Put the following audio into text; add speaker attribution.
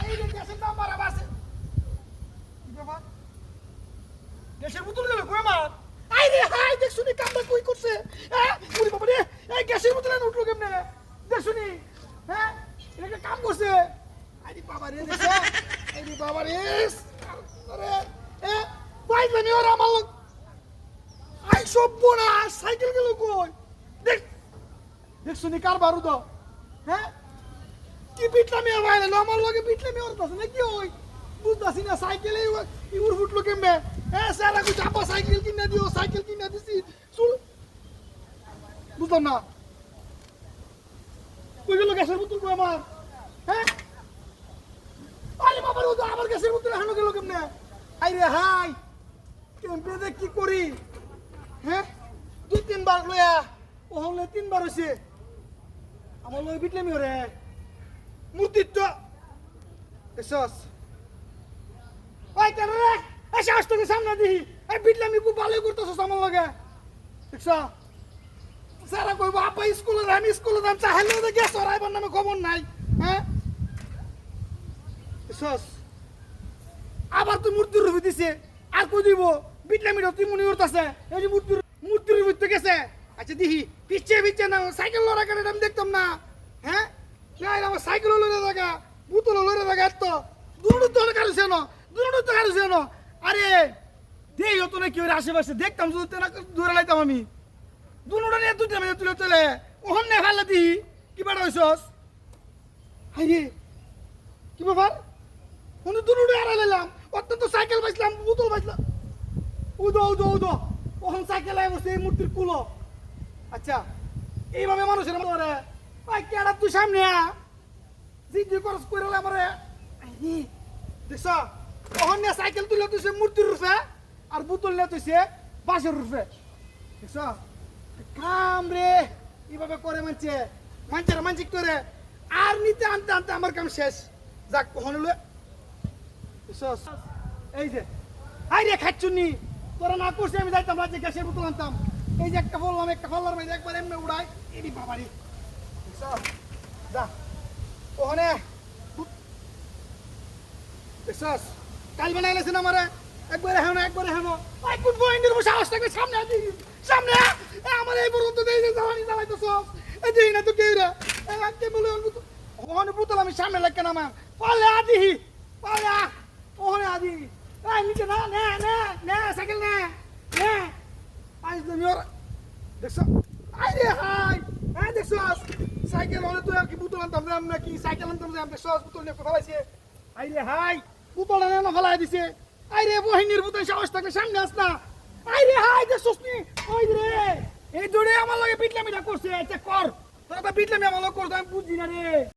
Speaker 1: আরে যে গ্যাসের ব্যাপার? গেল কই আমার? আই রে হাই, দেখ শুনি কামটা কই করছে। হ্যাঁ? ওরে বাবা রে, এই গ্যাসের এনে উঠল কেমনে? দেখ হ্যাঁ? কাম করছে। আরে বাবা রে, দেখছে? এই রে বাবা রে, আরে, এ, পাইজলামি ওরা আমার। আই সব বোনা, সাইকেল গেল কই? শুনি কার বারুদ? হ্যাঁ? কি পিটলামি ভাই আমার লগে পিটলামি ওর পাশে নাকি ওই? বুঝতাছি না সাইকেলে ইউর ফুটলো কেমবে হ্যাঁ স্যার আমি চাপা সাইকেল কিনে দিও সাইকেল কিনে দিছি। চুল বুঝলাম না। কই গেল গ্যাসের বোতল কই আমার? হ্যাঁ? আরে বাবা রে, তো আমার গ্যাসের বোতল হানো গেল কেমনে? আই হাই কেমপে দেখ কি করি? হ্যাঁ? দুই তিনবার লয়া ও হলে তিনবার হয়েছে আমার লয় বিটলামি ওরে। মূর্তিত্ব এসস। ওই কেন রে? এই সাহস তোকে সামনে দিহি। এই বিটলামি খুব ভালো করতেছস আমার লগে। দেখছ? সারা কইব, আপা স্কুলে যাম স্কুলে যাম চাহেলে দেখে সরাইবার নামে খবর নাই। হ্যাঁ? এসস। আবার তুই মূর্তির রূপে দিছে। আর কই দিব? বিটলামিটা তুই মনে করতেছে। এই যে মূর্তির মূর্তির রূপে গেছে। আচ্ছা দিহি। না, সাইকেল লড়া কেন আমি দেখতাম না। হ্যাঁ? না এটা আমার সাইকেল লড়ে থাকা বুতল লড়ে থাকা এত। দুটো তো কারুছে না, দুটো তো কারুছে না। আরে, দেই হতো না কি ওর আশেপাশে, দেখতাম যদি তেনা দূরে লাইতাম আমি। দুটা নিয়ে তুই তেমে তুলে তুলে ওহন নে ফেলা দিহি কি বেড়া হইছস? হাই রে, কি ব্যাপার? উনি দুটো আড়াই নিলাম অত্যন্ত সাইকেল বাঁচলাম বোতল বাঁচলাম উদো উদো উদো। ওখান সাইকেল আয় বসে এই মূর্তির কুলো। আচ্ছা এইভাবে মানুষের মরে ভাই কেডা তুই সামনে জিজ্ঞেস করস করে আমারে দেখছ? ওখান নিয়ে সাইকেল তুলে তুই মূর্তির রূপে, আর বোতল নিয়ে তুই বাসের রূপে। দেখছ? কাম রে। এইভাবে করে মানছে। মানছে মানসিক করে? আর নিতে আনতে আনতে আমার কাম শেষ। যাক বুঝছস? এই যে। আই রে খাচ্ছুনি তোরা না করছি, আমি যাইতাম রাজ্যে গ্যাসের বোতল আনতাম। এই যে একটা বললাম, একটা ফলার মাঝে একবার এমনি উড়াই এডি বাবারি? যা। ওখানে। দেখছস কাল বানাই লেছেন আমারে। একবারে হেন একবারে হেন আই কোন বইন্ডের বসে সাহস থাকবে। সামনে সামনে আমার এই পর্যন্ত দেই যে জানি জ্বালাইতেছস এ, দেই না তো কেউ রে। আজকে বলে ওখানে বোতল আমি সামনে লাগে না, আমার। পালে আদি পালে। ওখানে আদি নিচে না, নে নে নে, সাইকেল নে। আইস তুমি ওর দেখছ? আই রে হাই। হ্যাঁ দেখছস সাইকেল হলে তুই আর কি বোতল আনতাম যে আমরা কি সাইকেল আনতাম যে আমরা দেখছস বোতল নিয়ে কোথাও আইছে আই রে হাই। বোতল এনে না ফেলাই দিছে। আই রে বহিনীর বোতল সাহস থাকলে সামনে আস না। আই রে হাই, দেখছস নি? ওই রে। এই দৌড়ে আমার লগে পিটলামিটা করছে। আচ্ছা কর। তোরা তো পিটলামি আমার লগে করতো আমি বুঝছি না রে।